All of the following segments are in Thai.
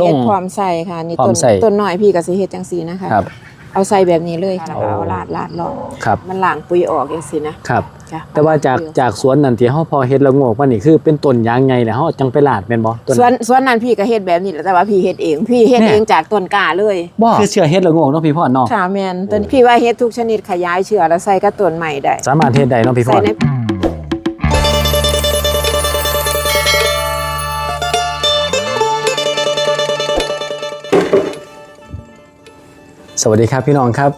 ลง เฮ็ดพร้อมใส่ค่ะนี่พร้อต้มนใส่ต้นน้อยพี่ก็สิเฮ็ดจังซี่นะคะครับ เอาใส่แบบนี้เลยค่ะโอ้แล้วก็เอาลาดลาดรอบครับมันล้างปุ๋ยออกจังซี่นะครับ จ้ะแต่ว่าจากจากสวนนั่นที่เฮาพอเฮ็ดแล้วงอกมานี่คือเป็นต้นยางใหญ่แล้วเฮาจังไปลาดแม่นบ่ต้นส่วนส่วนนั้นพี่ก็เฮ็ดแบบนี้แหละแต่ว่าพี่เฮ็ดเอง พี่เฮ็ดเนี่ยเองจากต้นกล้าเลยบ่คือเชื่อเฮ็ดแล้วงอกเนาะพี่พรเนาะค่ะแม่นต้นพี่ว่าเฮ็ดทุกชนิดขยายเชื้อแล้วใส่กับต้นใหม่ได้สามารถเฮ็ดได้เนาะพี่พใส่รใน สวัสดีครับพี่น้องครับ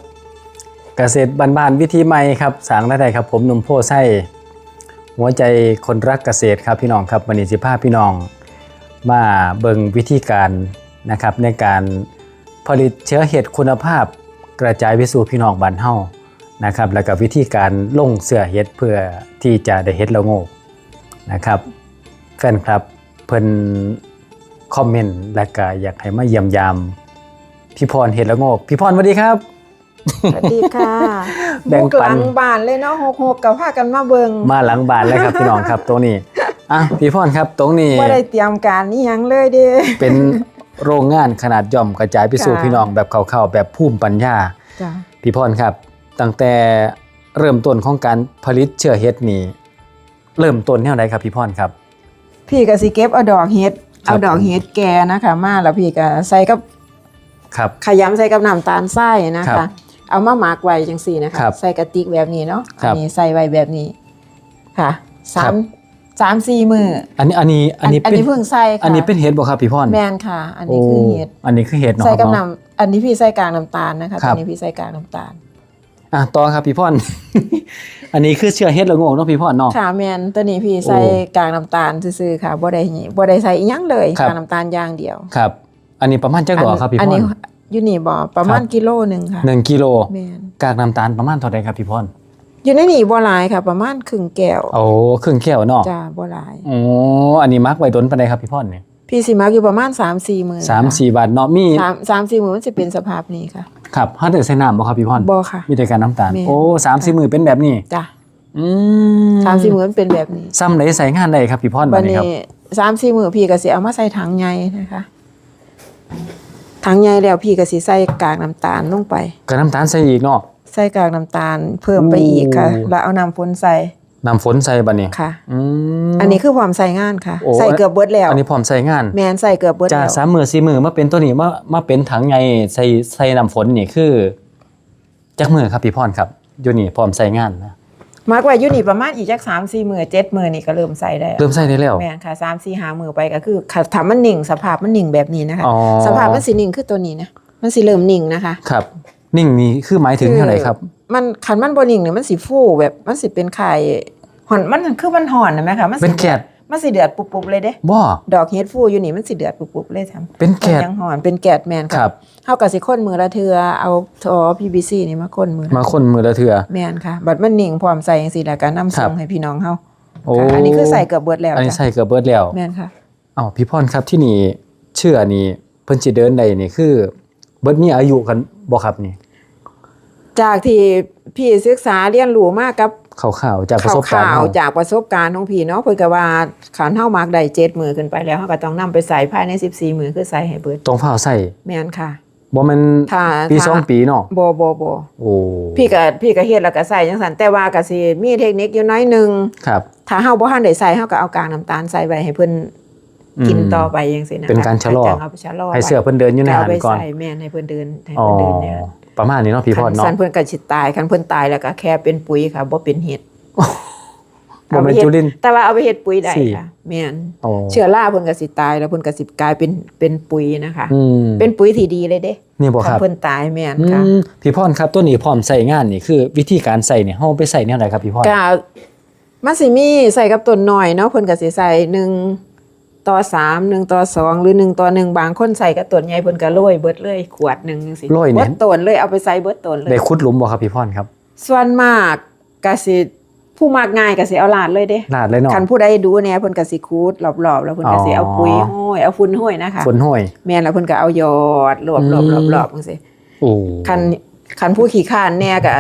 เกษตรบ้านๆวิธีใหม่ครับสางรายได้ครับ ผมนุ่มโพไส้หัวใจคนรักเกษตรครับพี่น้องครับวันนี้สิพาพี่น้อง มาเบิงวิธีการนะครับในการผลิตเชื้อเห็ดคุณภาพ กระจายไปสู่พี่น้องบ้านเฮานะครับ แล้วก็วิธีการลงเสื้อเห็ดเพื่อที่จะได้เห็ดละโงกนะครับแฟนครับเพิ่นคอมเมนต์และก็อยากให้มาเยี่ยมยาม พี่พรเห็ดละโงกพี่พรสวัสดีครับ สวัสดีค่ะแบ่งปันบุกหลังบ้านเลยเนาะหกๆกับพากันมาเบิ่งมาหลังบ้านแล้วครับ พี่น้องครับตรงนี้อะพี่พรครับตรงนี้บ่ได้เตรียมการนี่ยังเลยเด้ เป็นโรงงานขนาดย่อมกระจายไปสู่ค่ะ พี่น้องแบบเข้าๆแบบภูมิปัญญา จ้ะพี่พรครับ ตั้งแต่เริ่มต้นของการผลิตเชื้อเห็ดนี่เริ่มต้นแนวไหนครับพี่พรครับ พี่ก็สิเก็บเอาดอกเห็ดครับเอาดอกเห็ดแก่นะคะ มาแล้วพี่ก็ใส่กับ ครับ ขยำใส่กับน้ำตาลทรายนะครัคะ บเอามาหมักไว้จังซี่นะคะครับใส่กระติกแบบนี้เนาะครัอับนี้ใส่ไว้แบบนี้ค่ะสาครัมบสามสี่มืออันนี้อันนี้อันนี้อันเป็นนี้เพิ่งใส่ค่ะอันนี้เป็นเห็ดบ่ครับพี่พรแมนค่ะ อันนี้คือเห็ดโอันนี้คือเห็ดเนาะใส่คกัรับบเนาะน้ำอันนี้พี่ใส่กลางน้ำตาลนะคะครัอับนนี้พี่ใส่กลางน้ำตาลอะต่อครับพี่พร อันนี้คือเชื้อเห็ดละโงกเนาะพี่พรเนาะ ค่ะแมนตัวนี้พี่ใส่โอ้กลางน้ำตาลซื่อๆค่ะบ่ได้หบ่ได้ใส่อีหยังเลยครับ กลางน้ำตาลอย่างเดียว ครับ อันนี้ประมาณจักดอกครับพี่อัพนี้รอยู่นี่บ่ประมาณครับกิโลหนึงค่ะหนึ่งกิโลแมนกากน้ำตาลประมาณเท่าไหร่ครับพี่พรอยู่ในนี่บ่หลายค่ะ ประมาณครึ่งแก้วโอ้ครึ่งแก้วเนาะจ้าบ่หลายโอ้อันนี้มักไว้ดนปานใดครับพี่พรเนี่ยพี่สิมักอยู่ประมาณ3-4มื้อสามสี่บาทเนาะมีสามสามสี่มื้อมันสิเป็นสภาพนี้ค่ะครับเฮาได้ใส่น้ำบ่ครับพี่พรบ่ค่ะมีแต่การน้ำตาลแม่นโอ้สามสี่มือเป็นแบบนี้จ้ะอืมสามสี่มื้อมันเป็นแบบนี้ซ้ำไหนใส่งานได้ครับพี่พรบับัดดนี้นี้ครับสามสี่มื้อพี่ก็สิเอามาใส่ถังใหญ่นะคะ ถังใหญ่แล้วพี่ก็สิใส่กากน้ำตาลลงไปก็น้ำตาลใส่อีกเนาะ ใส่กากน้ำตาลเพิ่มไปอีกค่ะ โอ้ แล้วเอาน้ำฝนใส่น้ำฝนใส่บัดนี้ค่ะ อืม อันนี้คือความใส่งานค่ะ โอ้ ใส่เกือบเบิดแล้วอันนี้พร้อมใส่งานแมนใส่เกือบเบิดจากแล้วสามมือสี่มือมาเป็นตัวนี้มามาเป็นถังใหญ่ใส่ใส่น้ำฝนนี่คือจักมือครับพี่พรครับอยู่นี่พร้อมใส่งานนะ มากกว่าอยู่นี่ประมาณอีกจักสามสี่มื้อเจ็ดมื้อนี่ก็เริ่มใส่ได้แล้วเริ่มใส่ได้แล้วแม่นค่ะสามสี่หามือไปก็คือค่ะถ้ามันนิ่งสภาพมันนิ่งแบบนี้นะคะอ๋อสภาพมันสินิ่งคือตัวนี้นะมันสิเริ่มนิ่งนะคะ ครับนิ่งนี่คือหมายถึงเท่าไหร่ครับ มันคันมันบ่นิ่งเนี่ยมันสิฟูแบบมันสิเป็นไข่หอนมันคือมันห่อนนะแม่คะมันสิเป็นแก๊ส มันสิเดือดปุบๆเลยเด้บ่ ดอกเฮ็ดฟูอยู่นี่มันสิเดือดปุบๆเลยทำเป็นแก๊สยังห่อนเป็นแก๊สแม่นครัค่ะบเฮาก็สิคนมือละเทือเอาทอ PVC นี่มาคนมือละมาคนมือละเถื่อแม่นค่ะ บัดมันนิ่งพร้อมใส่จังซี่แล้วก็นำครัส่บงให้พี่น้องเฮาโอ้ค่ะอันนี้คือใส่เกือบเบิดแล้วอันนี้จ้ะใส่เกือบเบิดแล้วแม่นค่ะอ้าวพี่พรครับที่นี่เชื่อนี่เพิ่นสิเดินได้นี่คือ เบิดมีอายุกันบ่ครับนี่จากที่พี่ศึกษาเรียนรู้มากับ ข่าวๆจากประสบการณ์ข่าวเฮาๆจากประสบการณ์ของพี่เนาะเพิ่นก็ว่าขันเฮามักได้7มื้อขึ้นไปแล้วเฮาก็ต้องนำไปใส่ภายใน 14 มื้อคือใส่ให้เบิดตรงฝ้าวใส่แม่นค่ะบ่แม่นถ้าปีถ้าสองปีเนาะบ่บ่บ่โอ้พี่ก็พี่ก็เฮ็ดแล้วก็ใส่จังซั่นแต่ว่าก็สิมีเทคนิคอยู่น้อยหนึงครับถ้าเฮาบ่ทันได้ใส่เฮาก็เอากากน้ำตาลใส่ไว้ให้เพิ่นกินมต่อไปจังซี่นะคะเป็นการชะลอจังเอาไปชะลอให้เสือเพิ่นเดินอยู่ในเอาหันไปก่อนใส่แม่นให้เพิ่นเดินให้อ๋อเพิ่นเดินเนี่ย ประมาณนี้เนาะพี่พรคันเนาะสันเพิ่นก็สิตายคันเพิ่นตายแล้วก็แค่เป็นปุ๋ยค่ะบ่เป็นเห็ดบ่แม่นเอาไปเฮ็ดจุลินทร์แต่ว่าเอาไปเฮ็ดปุ๋ยได้สิค่ะแม่นอ๋อเชื้อราเพิ่นก็สิตายแล้วเพิ่นก็สิกลายเป็นเป็นปุ๋ยนะคะอืมเป็นปุ๋ยที่ดีเลยเด้นี่บ่ครับถ้าเพิ่นตายแม่นอืค่ะมพี่พรครับตัวนี้พร้อมใส่งานนี่คือวิธีการใส่เนี่ยเฮาไปใส่แนวไหนครับพี่พรก็มันสิมีใส่กับต้นน้อยเนาะเพิ่นก็สิใส่1 ต่อ3 1ต่อ2หรือ1ต่อ1บางคนใส่กับต้นใหญ่เพิ่นก็โรยเบิดเลยขวดหนึงจังซี่โรยเบิเนี่ยดต้นเลยเอาไปใส่เบิดต้นเลย ได้ขุดหลุมบ่ครับพี่พรครับส่วนมากก็สิผู้มากง่ายก็สิเอาลาดเลยเด้ลาดเลยเนาะ คันผู้ใดดูเนี่ยเพิ่นก็สิคูดรอบๆแล้วเพิ่นก็สิอ๋อ เอาปุ๋ยห้อยเอาฝุ่นห้อยนะคะฝนห้อยแม่นแล้วเพิ่นก็เอาหยอดรวบอืรวบมรวบรอบจังซี่โอ้คันคันผู้ขี้ข้านแน่ก็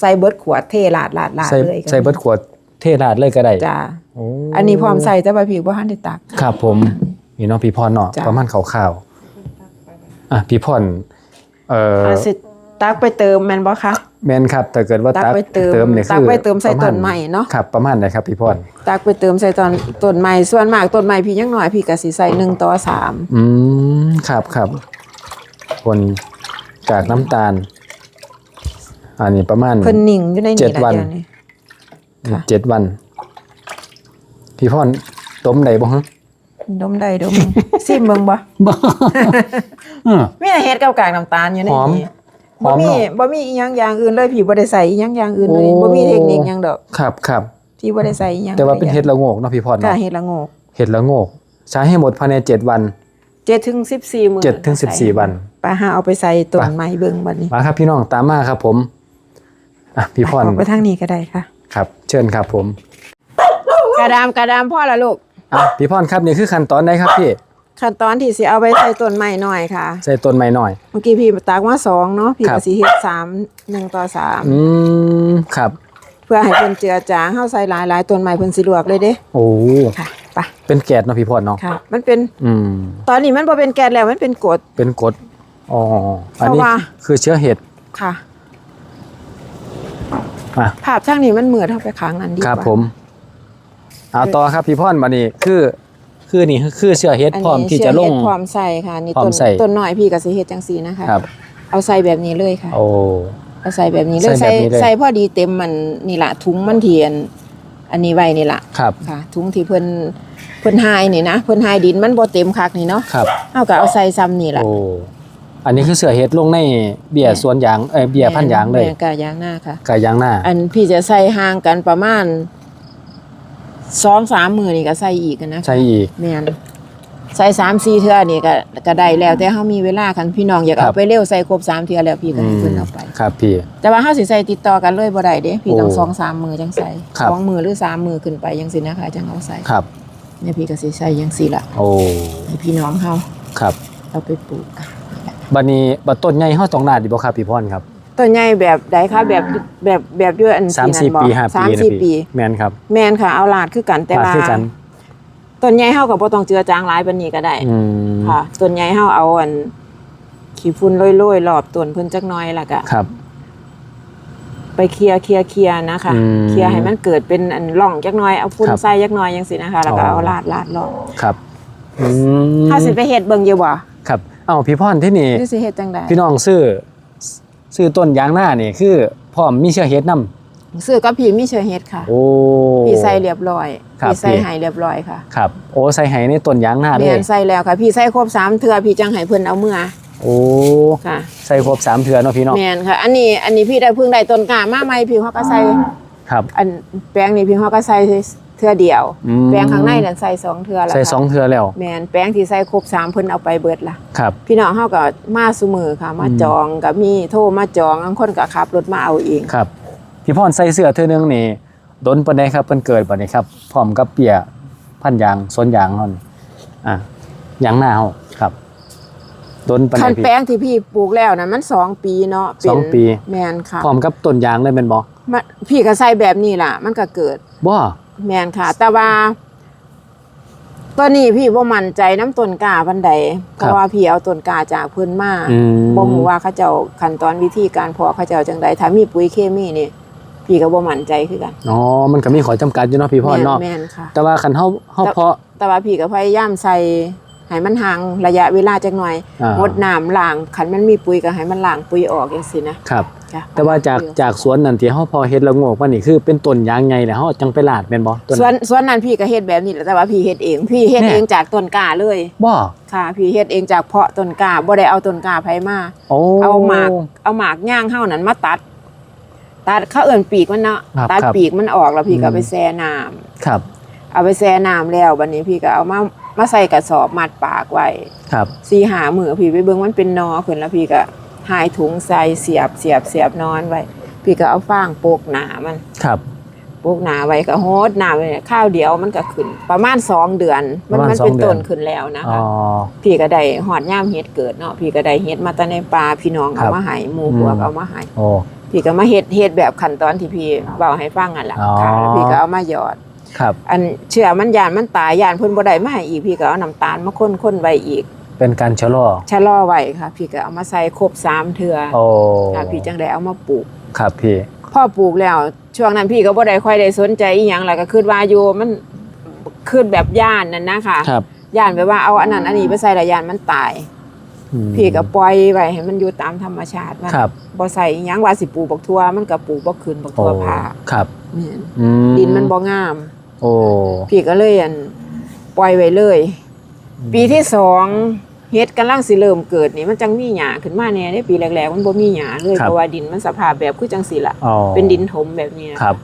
ใส่เบิดขวดเทลาดลาดลาดใส่เลยก็ใส่เบิดขวด เทราดเลยก็ได้จ้าโอ้อันนี้พร้อมใส่แต่ว่าพี่บ่ทันได้ตัก ครับผมนี่เนาะพี่พรเนาะจ้ะ ประมาณคร่าวอะพี่พรเอ่ออาสิตักไปเติมแม่นบ่คะ แม่นครับถ้าเกิดว่าตักตักไปเติมเนี่ยตัคืกอไปเติมใส่ประาณต้นไม้เนาะ ครับประมาณไหนครับพี่พรตักไปเติมใส่ตอนต้นไม้ส่วนมากต้นไม้พี่ยังน้อยพี่ก็สิใส่หนึ่งต่อสามอืมครับครับคนจากน้ำตาลอันนี้ประมาณ เพิ่นนิ่งอยู่ในเจ็นี่ดละวัน เดี๋ยวนี้ค่ะ เจ็ดวัน พี่พรต้มไหนบ่ฮะดมได้ดมซิมเบิ่งบ่บ้าเออมีแต่เฮ็ดกับกากน้ำตาลอยู่ในหอมนี้หบ่อมมีเนาะบ่มีอีหยังอย่างอื่นเลยพี่บ่ได้ใส่อีหยังอย่างอื่นเลยโอ้บ่มีเทคนิคหยังดอก ครับครับพี่บ่ได้ใส่อีหยังแต่ว่าเป็นเห็ดละโงกเนาะพี่พรก็เนาะเฮ็ดละโงกเห็ดละโงก ใช้ให้หมดภายในเจ็ดวัน7ถึง14มื้อเจ็ดถึงสิบสี่วันไปหาเอาไปใส่ต้นไปไม้เบิ่งบัดนี้มาครับพี่น้องตามมาครับผมอะพี่พรออกไปทางนี้ก็ได้ค่ะ ครับ เชิญครับผม กระดามกระดามพ่อละลูกอะพี่พรครับนี่คือขั้นตอนไหนครับพี่ ขั้นตอนที่สิเอาไปใส่ต้นไม้หน่อยค่ะ ใส่ต้นไม้หน่อย เมื่อกี้พี่ตักมาสองเนาะพี่ครัก็บสิเฮ็ดสามหนึ่งต่อสามอืมครับ เพื่อให้เพิ่นเจือจางเฮาใส่หลายๆต้นไม้เพิ่นสิลวกเลยเด้โอ้ค่ะไปเป็นแกดเนาะพี่พรเนาะค่ะ มันเป็นอืม ตอนนี้มันบ่เป็นแก๊สแล้วมันเป็นกรด เป็นกรดอ๋ออันนี้เพราะว่า คือเชื้อเห็ดค่ะ อะภาพช่างนี้มันเหมือนเท่าไปค้างนั้นดีกคว่ารับผม เอาต่อครับพี่พรมานี่คือ คือนี่คือเชื้อเห็ดอันพร้อมนี้ที่เชื่จะอลเฮ็งดพร้อมใส่ค่ะนี่พร้อต้มนใส่ ต้นน้อยพี่ก็สิเฮ็ดจังซี่นะคะครับ เอาใส่แบบนี้เลยค่ะ โอ้ เอาใส่แบบนี้เลยใส่ใส่แบบนี้เลย ใส่พอดีเต็มมันนี่ล่ะถุงมันเทียน อันนี้ไว้นี่ล่ะครับค่ะถุงที่เพิ่นเพิ่นหายนี่นะเพิ่นหายดินมันบ่เต็มคักนี่เนาะครับเฮาก็เอาใส่ซ้ำนี่ล่ะโอ้ อันนี้คือเสือเห็ดลงในเบี้ยสวนยางเอ้ยเบี้ยพันยางเลยแม่นกะยางหน้าค่ะกายางหน้า อันพี่จะใส่ห่างกันประมาณสองสามมือนี่ก็ใส่อีกนะใช่อีกแม่นใส่สามสี่เทื่อนี่ก็ก็ได้แล้วแต่เฮามีเวลาคันพี่น้องอยากครัเอาบไปเร็วใส่ครบสามเทื่อแล้วพี่ก็อืให้มเพิ่นเอาไปครับพี่แต่ว่าเฮาสิใส่ติดต่อกันเลยบ่ได้เด้พี่ต้องโอ้สองสามมือจังใส่ครับสองมือหรือสามมือขึ้นไปจังซี่นะคะจังเอาใส่ครับเนี่ยพี่ก็สิใส่จังซี่ล่ะโอ้ให้พี่น้องเฮาครับ เอาไปปลูกกัน บัดนี้บัดต้นใหญ่เฮาต้องนาดดีบ่ครับพี่พรครับต้นใหญ่แบบใดคะแบบแบบแบบด้วยอันสามนั้นสี่บ่ปีห้าสาปีมนะสี่พี่ปีแม่นครับแม่นค่ะเอาลาดคือกันแต่ปาดว่าคือกันต้นใหญ่เฮาก็บ่ต้องเจือจางหลายปานนี้ก็ได้ อืมค่ะต้นใหญ่เฮาเอาอันขี้ฝุ่นโรยๆรอบต้นเพิ่นจักหน่อยแล้วก็ครับ ไปเคลียร์เคลียร์เคลียร์นะคะอืมเคลียร์ให้มันเกิดเป็นอันร่องจักหน่อยเอาฝุ่นครับใส่จักหน่อยจังซี่นะคะแล้วก็อ๋อ เอาลาดลาดรอบครับอืมเฮาสิไปเฮ็ดเบิ่งอยู่บ่ครับ เอ้าพี่พรที่นี่หรือสิเฮ็ดจังได๋พี่น้องซื้อซื้อต้นยางหน้านี่คือพร้อมมีเชื้อเห็ดนํซื้อกับพี่มีเชื้อเฮ็ดค่ะ โอ้พี่ใส่เรียบร้อยครับพี่ใส่พี่ให้เรียบร้อยค่ะครับโอ้ใส่ไห้ในต้นยางหน้าเลแม่ยนใส่แล้วค่ะ พี่ใส่ครบสามเทื่อพี่จังให้เพิ่นเอาเมื่อโอ้ค่ะใส่ครบสามเทือเนาะพี่เนาะแม่นค่ะ อันนี้อันนี้พี่ได้เพิ่งได้ต้นกล้ามาใหม่พี่เขาก็ใส่ครับ อันแปลงนี่พี่เขาก็ใส่ เทื่อเดียว อืมแปลงข้างในนั่นใส่สองเทื่อแล้วใส่ค่ะสองเทือแล้ว แม่นแปลงที่ใส่ครบสามเพิ่นเอาไปเบิดละครับ พี่น้องเฮาก็มาซุมือค่ะ มาอืม จองก็มีโทรมาจองบางคนก็ขับรถมาเอาเองครับพี่พรใส่เสื้อเทือนึงนี่ดนปานใดครับเพิ่นเกิดปานใดครับพร้อมกับเปียพันยางสวนยางเฮานี่อะยางหน้าเฮาครับดนปานใดคันพี่ แปลงที่พี่ปลูกแล้วนะมันสองปีเนาะเป็นสองปี แม่นค่ะพร้อมกับต้นยางเลยแม่นบ่มาพี่ก็ใส่แบบนี้ล่ะ มันก็เกิด บ่ แม่นค่ะ แต่ว่าตอนนี้พี่บ่มั่นใจน้ำต้นกล้าปันใดเพราะว่าพี่เอาต้นกล้าจากเพิ่นมาอืมบ่ฮู้ว่าเขาเจ้าขั้นตอนวิธีการเพาะเขาเจ้าจังใดถ้ามีปุ๋ยเคมีนี่พี่ก็บ่มั่นใจคือกันอ๋อมันก็มีข้อจำกัดอยู่เนาะพี่พรแม่นเนาะแม่นค่ะแต่ว่าคันเฮาเฮาเพาะแต่ว่าพี่ก็พยายามใส่ให้มันห่างระยะเวลาจักหน่อยอ่างดน้ำล้างคันมันมีปุ๋ยก็ให้มันล้างปุ๋ยออกจังซี่นะครับ จ้ะแต่ว่าจากจากสวนนั่นที่เฮาพอเฮ็ดละโงกว่านี่คือเป็นต้นยางใหญ่แล้วเฮาจังไปลาดแม่นบ่ต้น ส่วนส่วนนั้นพี่ก็เฮ็ดแบบนี้แหละแต่ว่าพี่เฮ็ดเอง พี่เฮ็ดแน่ เองจากต้นกล้าเลย บ่ค่ะ พี่เฮ็ดเองจากเพาะต้นกล้าบ่ได้เอาต้นกล้าไผมา โอ้ เอาหมาก เอาหมากย่างเฮานั้นมาตัด ตัดเขาเอิ่นปีกมันเนาะครับตัดครับปีกมันออกแล้วพี่ก็อืม ไปแช่น้ำครับเอาไปแช่น้ำแล้วบัดนี้พี่ก็เอามามาใส่กระสอบมัดปากไว้ครับ สีหามือพี่ไปเบิ่งมันเป็นนอขึ้นแล้วพี่ก็ หายถุงใส่เสียบเสียบเสียบนอนไว้ พี่ก็เอาฟางโปกหนามันครับโปกหนาไว้ก็โฮดหนาไว้เนี่ยข้าวเดียวมันก็ขึ้น ประมาณสองเดือน มันประมาณมันสองเป็นเดือน ต้นขึ้นแล้วนะอ๋อ คะพี่ก็ได้หอดย่ามเฮ็ดเกิดเนาะพี่ก็ได้เฮ็ดมาแต่ในป่าพี่น้องครัเอาบมาให้หมู่พวกอืม เอามาให้โอ้ พี่ก็มาเฮ็ดเฮ็ดแบบขั้นตอนที่พี่เว้าให้ฟังนั่นแหละอ๋อ ค่ะแล้วพี่ก็เอามาหยอด ครับ อันเชื่อมันยานมันตายยานเพิ่นบ่ได้มาให้อีกพี่ก็เอาน้ำตาลมาข้นๆไว้อีก เป็นการชะลอชะลอไว้ค่ะ พี่ก็เอามาใส่ครบสามเทือโอ้ค่ะพี่จังได้เอามาปลูก ครับพี่พ่อปลูกแล้ว ช่วงนั้นพี่ก็บ่ได้ค่อยได้สนใจอีหยังแหละก็คิดว่าอยู่มันขึ้นแบบย่านนั่นนะค่ะครับย่านไปว่าเอาอันนั้นอันนี้ไปใส่ละย่านมันตาย อืมพี่ก็ปล่อยไว้ให้มันอยู่ตามธรรมชาติมันครับบ่ใส่อีหยังว่าสิปลูกบักทั่วมันก็ปลูกบ่ขึ้นบักโอ้ทั่วผ่าครับแม่นอืดินมันบ่งาม โอ้พี่ก็เลยอันปล่อยไว้เลย ปีที่สองเฮ็ดกำลังสิเริ่มเกิดนี่มันจังมีหญ้าขึ้นมาแน่เด้ปีแรกๆมันบ่มีหญ้าเลยเพราะว่าดินมันสภาพแบบคือจังสิล่ะอ๋อเป็นดินถมแบบนี้ครับ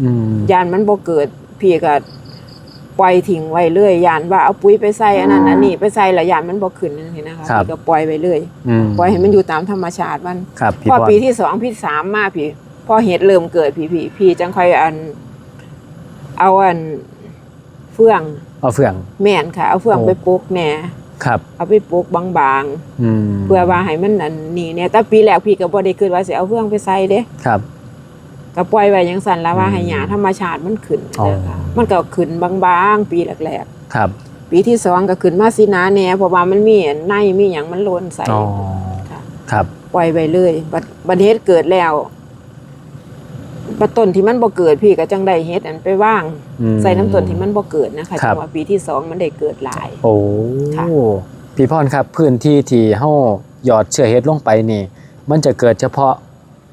อืมยานมันบ่เกิดพี่ก็ปล่อยทิ้งไว้เลยยานว่าเอาปุ๋ยไปใส่อันนั้นอันนี้ไปใส่และยานมันบ่ขึ้นจังซี่นะคะพี่ก็ปล่อยไว้เลยอืมปล่อยให้มันอยู่ตามธรรมชาติมันครับพี่พอพรปีที่สองปีที่สามมาพี่พอเห็ดเริ่มเกิดพี่พี่พี่จังค่อยอัน เอาอันเฟื่อง เอาเฟื่องแม่นค่ะ เอาเฟื่องโอ้ไปปลูกแหน่ครับ เอาไปปลูกบางอืมๆเพื่อว่าให้มันอันนี้เนี่ยแต่ปีแรกพี่ก็บ่ได้คิดว่าสิเอาเฟื่องไปใส่เด้ครับ ก็ปล่อยไว้จังซั่นแล้วว่าอืมให้หญ้าธรรมชาติมันขึ้นอ๋อ นะคะมันก็ขึ้นบางๆปีแรกครับๆปีที่สองก็ขึ้นมาสิหนาแหน่เพราะว่ามันมีอันในมีหยังมันโลนใส่อ๋อค่ะ ครับ ปล่อยไปเลยบัดบัดเฮ็ดเกิดแล้ว บัดต้นที่มันบ่เกิดพี่ก็จังได้เฮ็ดอันไปว่าง อืม ใส่น้ำต้นที่มันบ่เกิดนะคะครัจับงว่าปีที่สองมันได้เกิดหลาย โอ้ค่ะ พี่พรครับพื้นที่ที่เฮาหยอดเชื้อเห็ดลงไปนี่ มันจะเกิดเฉพาะ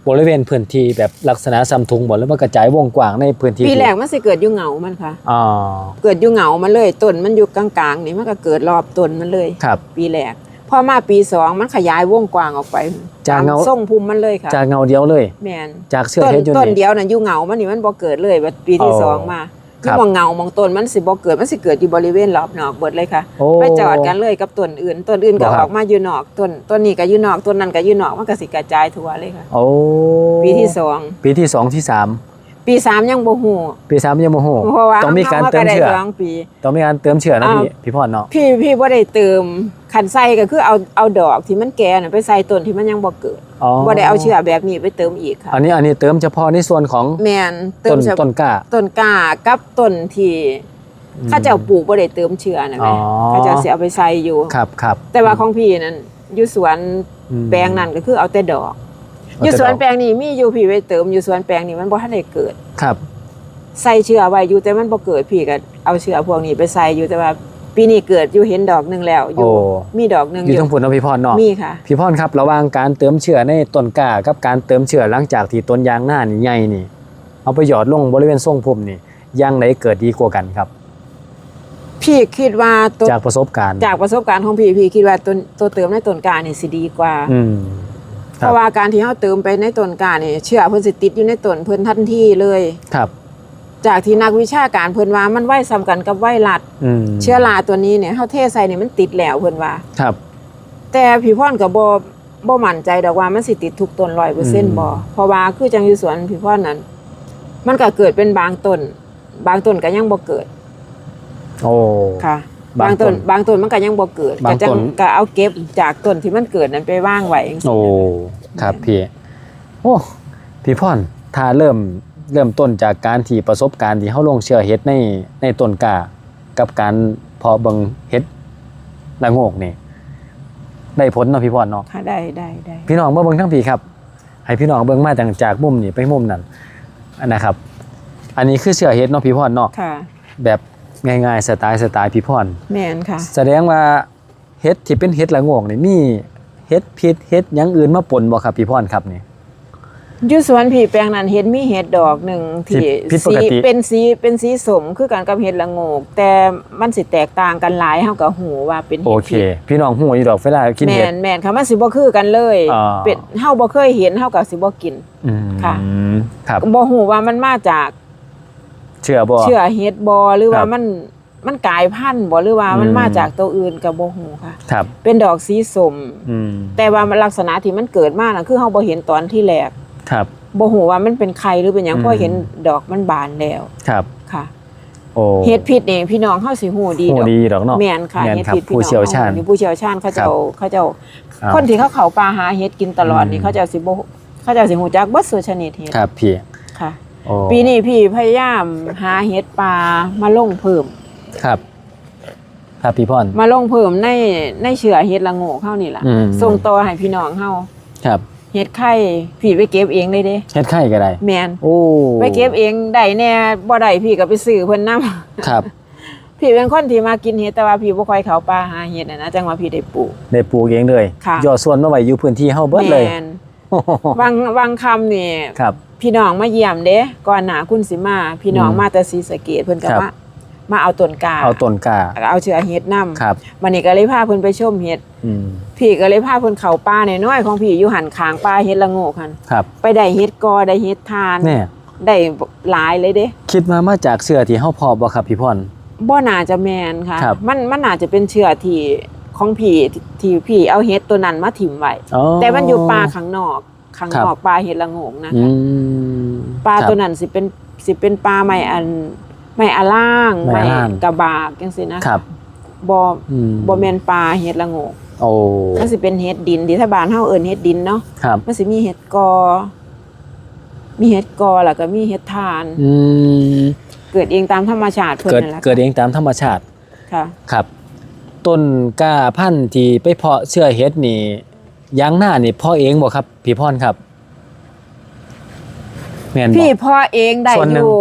บริเวณพื้นที่แบบลักษณะซ้ำทุงบ่หรือว่ากระจายวงกว้างในพื้นที่ปีแรกมันสิเกิดอยู่เหงามันค่ะ อ๋อเกิดอยู่เหงามันเลยต้นมันอยู่กลางๆนี่มันก็เกิดรอบต้นมันเลย ครับ ปีแรก พอมาปีสองมันขยายวงกว้างออกไปจากเงาตมทรงภูมิมันเลยค่ะจากเงาเดียวเลย แม่นจากเชื้อต้นเห็ดอยู่ต้นนี่เดียวน่ะอยู่เหงามันนี่มันบ่เกิดเลยบัดปีที่อ๋อสองมาครัที่บมองเงามองต้นมันสิบ่เกิดมันสิเกิดอยู่บริเวณรอบนอกเบิดเลยค่ะโอ้ไปจอดกันเลยกับต้นอื่นต้นอื่นก็บ่คอรับอกมาอยู่นอกต้นต้นนี้ก็อยู่นอกต้นนั้นก็อยู่นอกมันก็สิกระจายทั่วเลยค่ะโอ้ปีที่สองปีที่สองที่สาม ปีสามยังบ่ฮู้ปีสามยังโมโหเพราะว่าต้องมีการเติมได้เชื้อสองปี ต้องมีการเติมเชื้อนะอ้าวพี่พี่พรเนาะพี่พี่บ่ได้เติมคันใส่ก็คือเอาเอาดอกที่มันแก่น่ะไปใส่ต้นที่มันยังบ่เกิดอ๋อบ่ได้เอาเชื้อแบบนี้ไปเติมอีกค่ะอันนี้อันนี้เติมเฉพาะในส่วนของแม่นเติต้มนเฉพาะต้นกล้า ต้นกล้ากับต้นที่เข้าเจ้าปลูกบ่ได้เติมเชื้อน่ะแหมอ๋อเขาเจ้าสิเอาไปใส่อยู่ ครับครับแต่ว่าของพี่นั้นอยู่สวนอืมแปลงนั้นก็คือเอาแต่ดอกเอาแต่ดอกอยู่สวนแปลงนี้มีอยู่พี่ไปเติมอยู่สวนแปลงนี้มันบ่ทันได้เกิด ครับ ใส่เชื้อไว้อยู่แต่มันบ่เกิดพี่ก็เอาเชื้อพวกนี้ไปใส่อยู่แต่ว่าปีนี้เกิดอยู่เห็นดอกหนึงแล้วอยู่ โอ้ มีดอกหนึงออยู่ยู่ทั้งผลเนาะพี่พรเนาะมีค่ะ พี่พรครับ ระหว่างการเติมเชื้อในต้นกล้ากับการเติมเชื้อหลังจากที่ต้นยางหน้านี่ใหญ่นี่ เอาไปหยอดลงบริเวณทรงพุ่มนี่ยางไหนเกิดดีกว่ากันครับ พี่คิดว่าตัวจากประสบการณ์จากประสบการณ์ของพี่พี่คิดว่าตัวตัวเติมในต้นกล้านี่สิดีกว่า อืมค เพรับราะว่าการที่เฮาเติมไปในต้นกล้านี่เชื้อเพิ่นสิติดอยู่ในต้นเพิ่นทันทีเลย ครับ จากที่นักวิชาการเพิ่นว่ามันไว้ซ้ำกันกับไวรัสอืมเชื้อราตัวนี้เนี่ยเฮาเทใส่เนี่ยมันติดแล้วเพิ่นว่า ครับ แต่พี่พรก็บ่บ่มั่นใจดอกว่ามันสิติดทุกต้น100%บ่เพราะว่าคือจังอยู่สวนพี่พรนั้นมันก็เกิดเป็นบางต้น บางต้นก็ยังบ่เกิดโอ้ ค่ะ บาบางงต้ต้นนบางต้นมันก็ยังบ่เกิดบางก็จัต้นก็เอาเก็บจากต้นที่มันเกิดนั้นไปวางไว้จังซี่โอ้ครับพี่โอ้พี่พรถ้าเริ่มเริ่มต้นจากการที่ประสบการณ์ที่เฮาลงเชื้อเฮ็ดในในต้นกล้ากับการเพอเบิงเฮ็ดละโงกนี่ได้ผลเนาะพี่พรเนาะค่ะได้ได้ได้พี่น้องเมื่อเบิ่งทั้งพี่ครับ ให้พี่น้องเบิ่งมาจากจากมุมนี้ไปมุมนั้นอันนะครับ อันนี้คือเสื้อเฮ็ดเนาะพี่พรเนาะค่ะ แบบ ง่ายๆสไตล์สไตล์พี่พรแม่นค่ะ แสดงว่าเฮ็ดที่เป็นเฮ็ดละโงกนี่มีเฮ็ดพิษเฮ็ดหยังอื่นมาปนบ่ครับพี่พรครับนี่อยู่สวนพี่แปลงนั้นเห็ดมีเห็ดดอกหนึ่งที่ผิดปสีกติ เป็นสีเป็นสีสมคือกันกับเห็ดละโงก แต่มันสิแตกต่างกันหลายเฮาก็หูว่าเป็นโอเห็ดเคพี่น้องฮู้อยู่ดอกเวลากินแม่เฮ็ด นแม่นค่ะมันสิบ่คือกันเลยอ่า เป็นเฮาบ่เคยเห็นเฮาก็สิบ่กิน อืมค่ะ ครับ บ่ฮู้ว่ามันมาจาก เชื่อบ่ เชื้อเห็ดบ่หรือคว่ารับ มันมันกลายพันธุ์บ่หรือว่ามันอืมมาจากตัวอื่นก็บ่ฮู้ค่ะ ครับ เป็นดอกสีสมอืมแต่ว่ามันลักษณะที่มันเกิดมาน่ะคือเฮาบ่เห็นตอนที่แรกครับ บ่ฮู้ว่ามันเป็นไข่หรือเป็นหยังอืม เพราะเห็นดอกมันบานแล้วครับ ค่ะโอ้เฮ็ดผิดนี่พี่น้องเฮาสิฮู้ดีฮู้ดอกดีดอกเนาะ แม่นค่ะแม่นเฮ็ดครับผิดพี่ผู้น้องเชี่ยวชาญมีผู้เชี่ยวชาญเขาเจ้าเขาเจ้าอ้าวคนที่เขาเข้าป่าหาเฮ็ดกินตลอดนี่อืมเขาเจ้าสิบ่เขาเจ้าสิฮู้จักเบิดสุชนิดเฮ็ด ครับพี่ ค่ะโอ้ปีนี้พี่พยายามหาเฮ็ดป่ามาลงเพิ่ม ครับ ครับพี่พร มาลงเพิ่มในในเชื้อเฮ็ดละโงกเฮานี่ล่ะอืม ส่งต่อให้พี่น้องเฮาครับเฮ็ดไข่พี่ไปเก็บเองเลยเด้เฮ็ดไข่ก็ได้ แม่นโอ้ไปเก็บเองได้แน่บ่ได้พี่ก็ไปซื้อเพิ่นนํ ครับ พี่เป็นคนที่มากินเห็ดแต่ว่าพี่บ่ค่อยเข้าป่าหาเห็ดนะนะจังว่าพี่ได้ปลูก ได้ปลูกเองเลยค่ะย่อส่วนมาไว้อยู่พื้นที่เฮาเบิดเลย แม่น บางบางคำนี่ครับ พี่น้องมาเยี่ยมเด้ก่อนหน้าคุณสิมา พี่น้องอืมมาแต่ศรีสะเกษเพิ่นก็ครับ มามาเอาต้นกาเอาต้นกล้าเอาเชื้อเห็ดนํครับวันนี้ก็เลยพาเพิ่นไปชมเห็ดอืมพี่ก็เลยพาเพิ่นเข้าป่าน้อยๆของพี่อยู่หันข้างป่าเห็ดละโงกหั่นครับไปได้เห็ดกอได้เห็ดทานแน่ได้หลายเลยเด้ คิดมามาจากเสื้อที่เฮาเพอบ่ครับพี่พร บ่น่าจะแมนค่ะ ครับมันมันน่าจะเป็นเชื้อที่ ของพี่ที่ที่พี่เอาเห็ดตัวนั้นมาถิ่มไว้อ๋อ แต่มันอยู่ป่าข้างนอกข้างครับนอกป่าเห็ดละโงกนะอืคะ มป่าครับตัวนั้นสิเป็นสิเป็นป่าไม้อันไม้อาล่างไม้อาล่าง กระบากจังซี่นะ ครับบ่อืมบ่แม่นป่าเห็ดละโงกโอ้มันสิเป็นเห็ดดินที่ถ้าบ้านเฮาเอิ้นเห็ดดินเนาะครับมันสิมีเห็ดกอ มีเห็ดกอแล้วก็มีเห็ดทาน อืมเกิดเองตามธรรมชาติเพิ่นเกิดนั่นแหละเกิดเองตามธรรมชาติค่ะ ครับ ต้นกล้าพันธุ์ที่ไปเพาะเชื่อเฮ็ดนี่ยางหน้านี่เพ่อเองบ่ครับ พี่พรครับแม่นบ่ พี่พ่อเองได้ส่วนหอนึ่งยู่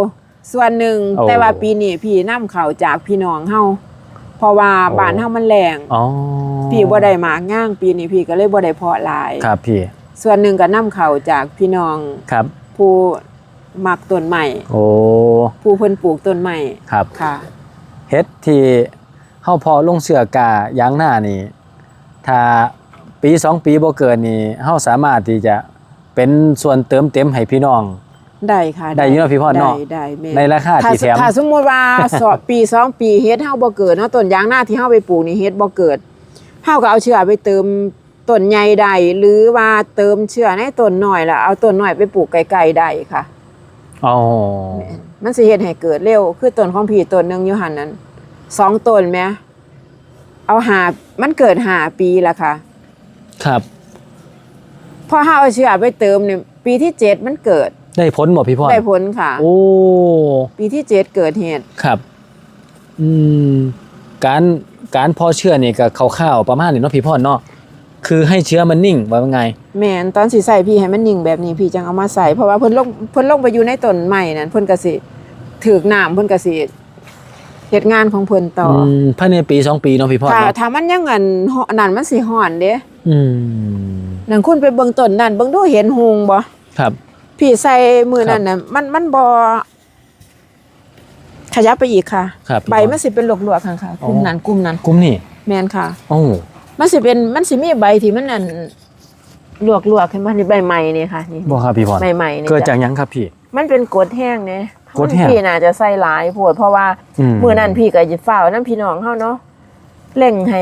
ส่วนหนึ่งโอ้แต่ว่าปีนี้พี่นำเข้าจากพี่น้องเฮาเพราะว่าโอ้ บ้านเฮามันแรงอ๋อพี่บ่ได้หมากง่างปีนี้พี่ก็เลยบ่ได้เพาะหลาย ครับพี่ส่วนหนึ่งก็นำเข้าจากพี่น้องครับ ผู้มักต้นใหม่โอ้ผู้เพิ่นปลูกต้นใหม่ครับ ค่ะ เฮ็ดที่เฮาเพอลงเชือกายางหน้านี่ ถ้าปีสองปีบ่เกินนี่เฮาสามารถที่จะเป็นส่วนเติมเต็มให้พี่น้อง ได้ค่ะได้อยู่เนาะพี่พรเนาะได้ได้แม่ในราคาถ้าที่แถมถ้าสมมุติว่าสอบปีสองปีเฮ็ดเฮาบ่เกิดเนาะต้นยางหน้าที่เฮาไปปลูกนี่เฮ็ดบ่เกิดเฮาก็เอาเชื้อไปเติมต้นใหญ่ได้หรือว่าเติมเชื้อในต้นน้อยแล้วเอาต้นน้อยไปปลูกไกลๆได้ค่ะอ๋อมันสิเฮ็ดให้เกิดเร็วคือต้นของพี่ต้นหนึงอยู่หั่นนั้น สองต้นแหมเอาหามันเกิดหาปีละค่ะ ครับพอเฮาเอาเชื้อไปเติมเนี่ยปีที่เจ็ดมันเกิด ได้ผลบ่พี่พรได้ผลค่ะ โอ้ปีที่เจ็ดเกิดเหตุครับ อืม การการเพอเชื้อนี่ก็คร่าวๆประมาณนี้เนาะพี่พรเนาะคือให้เชื้อมันนิ่งว่าเป็นไง แม่นตอนสิใส่พี่ให้มันนิ่งแบบนี้พี่จังเอามาใส่เพราะว่าเพิ่นลงเพิ่นลงไปอยู่ในต้นไม้นั่นเพิ่นก็สิถูกน้ำเพิ่นก็สิ เฮ็ดงานของเพิ่นต่ออือมภายในปีสองปีเนาะพี่พรถ้าเนาะถ้ามันยังอันฮ้อนนั่นมันสิฮ้อนเด้อืมนั่นคุณไปเบิ่งต้นนั่นเบิ่งดูเห็นหุงบ่ครับ พี่ใส่มือนั่นน่ะมันมันบ่ขยับไปอีกค่ะ ครับพี่ใบพรมันสิเป็นหลวกๆค่ะค่ะอ๋อ กลุ่มนั้นกลุ่มนั้นกลุ่มนี่แม่นค่ะ โอ้มันสิเป็นมันสิมีใบที่มันนั่นลวกๆขึ้นมานี่ใบใหม่นี่ค่ะนี่บ่ครับพี่พรใหม่ๆนี่เกิดจ้ะจากหยังครับพี่ มันเป็นกรดแห้งเนี่ย กรดแห้ง พี่น่าจะใส่หลายโพดเพราะว่าอืมมื้อนั้นพี่ก็จะฝ้าวน้ำพี่น้องเฮาเนาะเร่งให้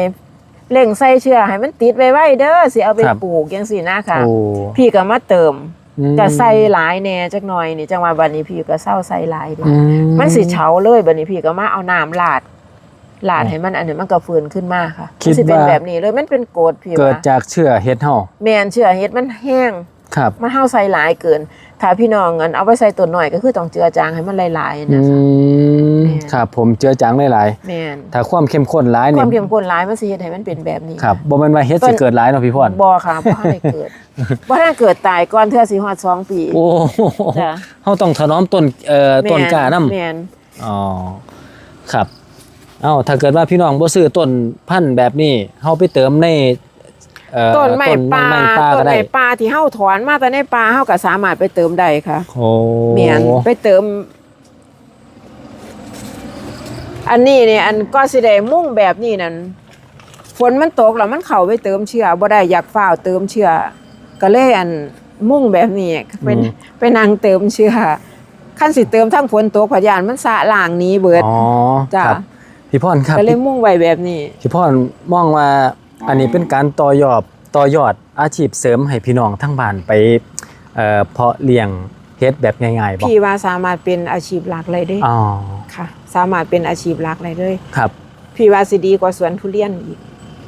เร่งใส่เชื้อให้มันติดไว้ไว้เด้อสิเอาไปครับ ปลูกจังซี่นะค่ะ โอ้พี่ก็มาเติมอืมก็ใส่หลายแหน่จักหน่อยนี่จังว่าบัดนี้พี่ก็เศร้าใส่หลายเด้อืมันสิเฉาเลยบัดนี้พี่ก็มาเอาน้ำลาดลาดให้มันอันนี้มันก็ฟื้นขึ้นมาค่ะคิมัดนสิเป็นว่าแบบนี้เลยมันเป็นกรดพี่เกิดว่าจากเชื้อเฮ็ดเฮาแม่นเชื้อเฮ็ดมันแห้ง ครับมันเฮาใส่หลายเกิน ถ้าพี่น้องอันเอาไปใส่ตัวหน่อยก็คือต้องเจือจางให้มันหลายๆอืนะคะมแม่นครับผมเจือจางหลายแม่นๆถ้าความเข้มข้นหลายคนี่วามเข้มข้นหลายมันสิเฮ็ดให้มันเป็นแบบนี้ ครับบ่แม่นว่าเฮ็ดต้สินเกิดหลายเนาะพี่พรบ่ค่ะบ่ทันได้เกิด บ่ทันเกิดตายก่อนเทื่อสิฮอด2ปีโอ้จ้ะเฮาต้องถนอมต้นเอ่อต้นกล้านํ แม่นอ๋อ ครับ เอ้า ถ้าเกิดว่าพี่น้องบ่ซื้อต้นพันธุ์แบบนี้เฮาไปเติมในเอ่อ ต้นไม้ป่าไม้ป่าต้ก็นได้ไม้ป่าที่เฮาถอนมาแต่ในป่าเฮาก็สามารถไปเติมได้ค่ะโอ้แม่นไปเติม อันนี้เนี่ยอันก็สิได้มุ่งแบบนี้นั่นฝนมันตกแล้วมันเข้าไปเติมเชื้อบ่ได้อยากฝ้าวเติมเชื้อก็เลยอันมุ่งแบบนี้เป็นไปนั่งเติมเชื้อขั้นสิเติมทั้งฝนตกพยานมันสะล่างหนี้เบิดอ๋อจ้ะครับพี่พรครับก็เลยมุ่งไว้แบบนี้พี่พรมองว่า อันนี้เป็นการต่อยอดต่อยอดอาชีพเสริมให้พี่น้องทั้งบ้านไปเอ่อเพาะเลี้ยงเฮ็ดแบบง่ายๆบ่พี่ว่าสามารถเป็นอาชีพหลักเลยเด้อ๋อค่ะ สามารถเป็นอาชีพหลักเลยเลยครับ พี่ว่าสิดีกว่าสวนทุเรียนอีก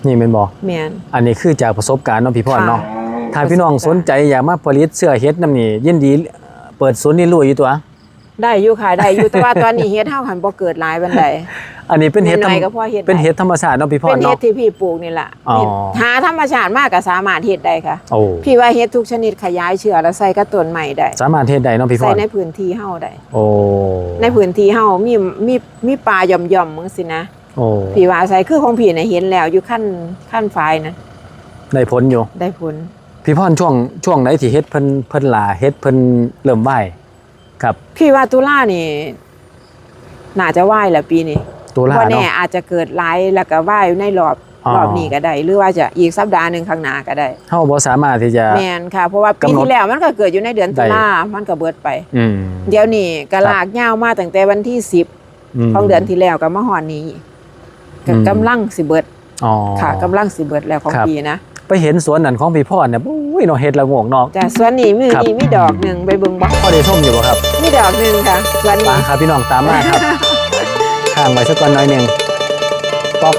นี่แม่นบ่แม่นอันนี้คือจากประสบการณ์เนาะพี่พรค่ะเนาะถ้าพี่น้องสนใจอยากมาผลิตเสื้อเฮ็ดนำนี่ยินดีเอ่อเปิดศูนย์เรียนรู้อยู่ตัว ได้อยู่ค่ะได้อยู่แต่ว่าตอนนี้เฮ็ดเฮาหันบ่เกิดหลายบันไดอันนี้เป็นเห็ดธรรหน่มอยๆก็พอเฮ็ดได้เป็นเห็ดธรรมชาติเนาะพี่พเป็รนเฮ็เนาะดที่พี่ปลูกนี่ล่ะอ๋อเฮ็ดหาธรรมชาติมากก็สามารถเฮ็ดได้ค่ะโอ้พี่ว่าเฮ็ดทุกชนิดขยายเชื้อแล้วใส่กับต้นใหม่ได้ สามารถเฮ็ดได้เนาะพี่พใส่รในพื้นที่เฮาได้โอ้ในพื้นที่เฮามีมีมีป่าหย่อมๆมึงสินะโอ้พี่ว่าใส่คือของพี่น่ะเห็นแล้วอยู่ขั้นขั้นฝายนะได้ผลอยู่ได้ผลพี่พรช่วงช่วงไหนที่เฮ็ดเพิ่นเพิ่นหลาเฮ็ดเพิ่นเริ่มไหว ครับ พี่ว่าตุลานี่น่าจะไหวแหละปีนี้ตัวลาว่าแน่เนาะ อาจจะเกิดหลายแล้วก็ไหวในรอบอ๋อ รอบนี้ก็ได้ หรือว่าจะอีกสัปดาห์หนึ่งข้างหน้าก็ได้ เฮาบ่สามารถที่จะ แมนค่ะ เพราะว่าปีกำหนดที่แล้วมันก็เกิดอยู่ในเดือนตุลามันก็เบิดไป อืม เดี๋ยวนี้ก็ลากยาวมาตั้งแต่วันที่สิบมของเดือนที่แล้วก็มาหอนนี้ก็อืม กำลังสิเบิดอ๋อ ค่ะกำลังสิเบิดแล้วของครับ ปีนะ ไปเห็นสวนนั่นของพี่พรเนี่ยอุ้ยเนาะเฮ็ดละโงกเนาะแต่ส่วนนี้มือครับ นี้มีดอกหนึ่งไปเบิ่งบ่พอได้ชมอยู่บ่ครับมีดอกหนึ่งค่ะส่วนมานี้ ครับพี่น้องตามมาครับ ข้างไว้สักก่อนหน่อยหนึงป๊อก